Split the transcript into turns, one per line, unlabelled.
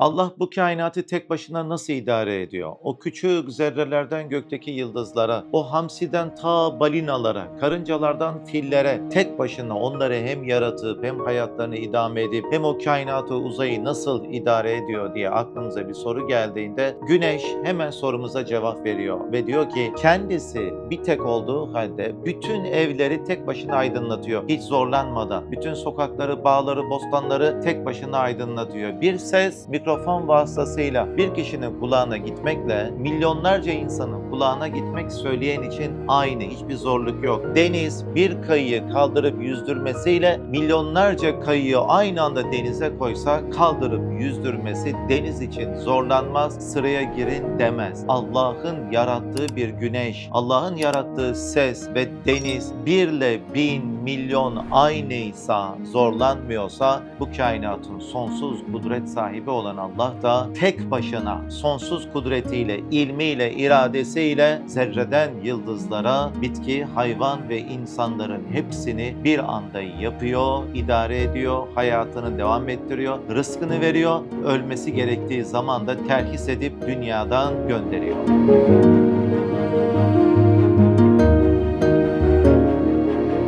Allah bu kainatı tek başına nasıl idare ediyor? O küçük zerrelerden gökteki yıldızlara, o hamsiden ta balinalara, karıncalardan fillere tek başına onları hem yaratıp hem hayatlarını idame edip hem o kainatı uzayı nasıl idare ediyor diye aklımıza bir soru geldiğinde güneş hemen sorumuza cevap veriyor ve diyor ki kendisi bir tek olduğu halde bütün evleri tek başına aydınlatıyor. Hiç zorlanmadan. Bütün sokakları, bağları, bostanları tek başına aydınlatıyor. Bir ses mikrofon vasıtasıyla bir kişinin kulağına gitmekle milyonlarca insanın kulağına gitmek söyleyen için aynı. Hiçbir zorluk yok. Deniz bir kayıyı kaldırıp yüzdürmesiyle milyonlarca kayıyı aynı anda denize koysa kaldırıp yüzdürmesi deniz için zorlanmaz, sıraya girin demez. Allah'ın yarattığı bir güneş, Allah'ın yarattığı ses ve deniz birle bin milyon aynıysa, zorlanmıyorsa bu kainatın sonsuz kudret sahibi olan Allah da tek başına sonsuz kudretiyle, ilmiyle, iradesiyle zerreden yıldızlara, bitki, hayvan ve insanların hepsini bir anda yapıyor, idare ediyor, hayatını devam ettiriyor, rızkını veriyor, ölmesi gerektiği zaman da terhis edip dünyadan gönderiyor.